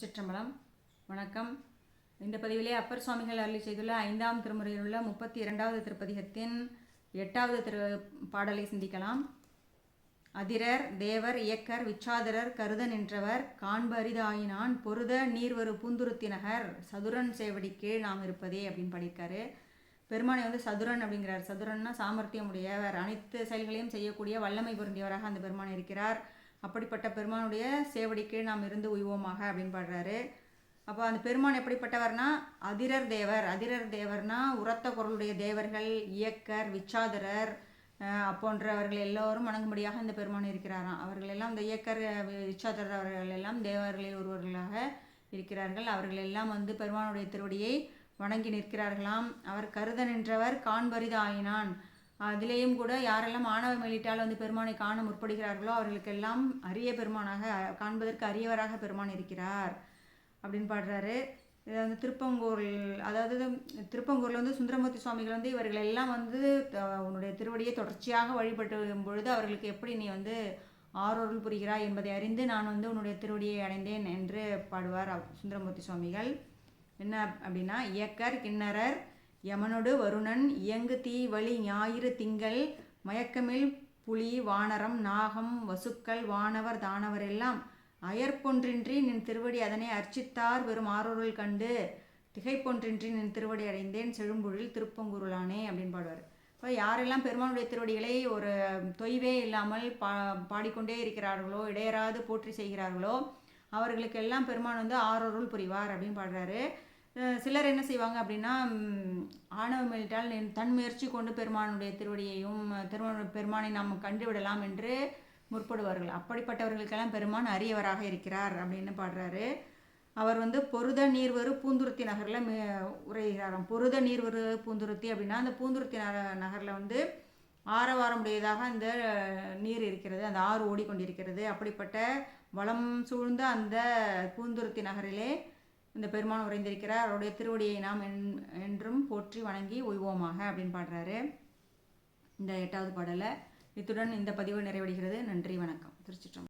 திருச்சிற்றம்பலம். வணக்கம். இந்த பதிவிலே அப்பர் சுவாமிகள் அருளி செய்துள்ள ஐந்தாம் திருமுறையில் உள்ள முப்பத்தி இரண்டாவது திருப்பதிகத்தின் எட்டாவது திரு பாடலை சிந்திக்கலாம். அதிரர் தேவர் இயக்கர் விச்சாதரர் கருத நின்றவர் காண்பு அரிதாயினான் பொருத நீர்வரு பூந்துருத்தினகர் சதுரன் சேவடி கீழ் நாம் இருப்பதே அப்படின்னு படிக்காரு பெருமானை வந்து சதுரன் அப்படிங்கிறார். சதுரன்னா சாமர்த்தியம் உடையவர் அனைத்து செயல்களையும் செய்யக்கூடிய வல்லமை பொருந்தியவராக அந்த பெருமான் இருக்கிறார். அப்படிப்பட்ட பெருமானுடைய சேவடிக்கு நாம் இருந்து உய்வோமாக அப்படின்னு பாடுறாரு. அப்போ அந்த பெருமான் எப்படிப்பட்டவர்னா அதிரர் தேவர். அதிரர் தேவர்னா உரத்த குரலுடைய தேவர்கள் இயக்கர் விச்சாதரர் அஹ், போன்றவர்கள் எல்லோரும் வணங்கும்படியாக இந்த பெருமான் இருக்கிறாராம். அவர்கள் எல்லாம் இந்த இயக்கர் விச்சாதரர் அவர்கள் எல்லாம் தேவர்களில் ஒருவர்களாக இருக்கிறார்கள். அவர்கள் எல்லாம் வந்து பெருமானுடைய திருவடியை வணங்கி நிற்கிறார்களாம். அவர் கருத நின்றவர் காண்பரிதாயினான். அதிலேயும் கூட யாரெல்லாம் மாணவ மேலிட்டால் வந்து பெருமானை காண முற்படுகிறார்களோ அவர்களுக்கெல்லாம் அரிய பெருமானாக காண்பதற்கு அரியவராக பெருமான் இருக்கிறார் அப்படின்னு பாடுறாரு. இதை வந்து திருப்பங்கூரில் அதாவது திருப்பங்கூரில் வந்து சுந்தரமூர்த்தி சுவாமிகள் வந்து இவர்கள் எல்லாம் வந்து த- உன்னுடைய திருவடியை தொடர்ச்சியாக வழிபட்டு பொழுது அவர்களுக்கு எப்படி நீ வந்து ஆரோருள் புரிகிறாய் என்பதை அறிந்து நான் வந்து உன்னுடைய திருவடியை அடைந்தேன் என்று பாடுவார் சுந்தரமூர்த்தி சுவாமிகள். என்ன அப்படின்னா இயக்கர் கிண்ணறர் யமனொடு வருணன் இயங்கு தீ வழி ஞாயிறு திங்கள் மயக்கமில் புலி வானரம் நாகம் வசுக்கள் வானவர் தானவர் எல்லாம் அயற்பொன்றின்றி நின் திருவடி அதனை அர்ச்சித்தார் வெறும் ஆரோருள் கண்டு திகைப்பொன்றின்றி நின் திருவடி அடைந்தேன் செழும்பொழில் திருப்பங்குருளானே அப்படின்னு பாடுவார். இப்போ யாரெல்லாம் பெருமானுடைய திருவடிகளை ஒரு தொய்வே இல்லாமல் பா பாடிக்கொண்டே இருக்கிறார்களோ இடையராது போற்றி செய்கிறார்களோ அவர்களுக்கெல்லாம் பெருமான் வந்து ஆரோருள் புரிவார் அப்படின்னு பாடுறாரு. சிலர் என்ன செய்வாங்க அப்படின்னா ம், தன் முயற்சி கொண்டு பெருமானுடைய திருவடியையும் திருமண பெருமானை நாம் கண்டுவிடலாம் என்று முற்படுவார்கள். அப்படிப்பட்டவர்களுக்கெல்லாம் பெருமான் அரியவராக இருக்கிறார் அப்படின்னு பாடுறாரு. அவர் வந்து பொருத நீர்வரு பூந்துருத்தி நகரில் உரைகிறாராம் பொருத நீர்வரு பூந்துருத்தி அப்படின்னா அந்த பூந்துருத்தி நக நகரில் வந்து ஆரவாரமுடையதாக அந்த நீர் இருக்கிறது அந்த ஆறு ஓடிக்கொண்டிருக்கிறது. அப்படிப்பட்ட வளம் சூழ்ந்த அந்த பூந்துருத்தி நகரிலே இந்த பெருமான் உறைந்திருக்கிறார். அவருடைய திருவடியை நாம் என்- என்றும் போற்றி வணங்கி உய்வோமாக அப்படின்னு பாடுறாரு. இந்த எட்டாவது பாடலை இத்துடன் இந்த பதிவு நிறைவடைகிறது. நன்றி வணக்கம். திருச்சிற்றம்பலம்.